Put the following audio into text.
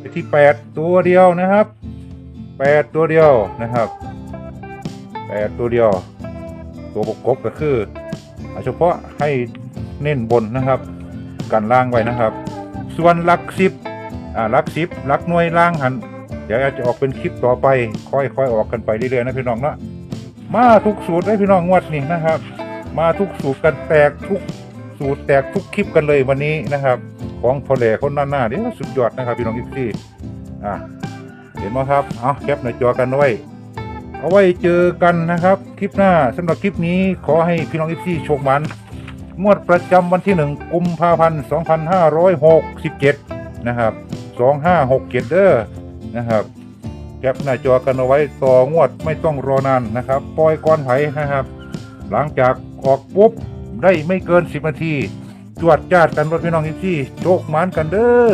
ไปที่แปดตัวเดียวนะครับแปดตัวเดียวนะครับแปดตัวเดียว ตัวประกบก็คือเฉพาะให้เน้นบนนะครับ กันล่างไว้นะครับ ส่วนลักสิบอ่าลักสิบลักหน่วยล่างหันเดี๋ยวอาจจะออกเป็นคลิปต่อไป ค่อยๆออกกันไปเรื่อยๆนะพี่น้องเนาะมาทุกสูตรเลยพี่น้องงวดนี้นะครับ มาทุกสูตรกันแตกทุกสูตรแตกทุกคลิปกันเลยวันนี้นะครับ ของพอแหล่คนหน้าหน้าเดี๋ยสุดยอดนะครับพี่น้องอีกที่อะเห็นไหมครับเอาแคปหน้าจอกันไว้ เอาไว้เจอกันนะครับ คลิปหน้าสำหรับคลิปนี้ขอให้พี่น้องอีกที่โชคมันงวดประจำวันที่หนึ่งกุมภาพันธ์สองพันห้าร้อยหกสิบเจ็ดนะครับสองห้าหกเจ็ดเด้อนะครับแคปหน้าจอกันเอาไว้ต่องวดไม่ต้องรอนานนะครับปล่อยก้อนไหนะครับ หลังจากออกปุ๊บได้ไม่เกินสิบนาที จวดจาดกันรถพี่น้องอีกที่โชคมันกันเด้อ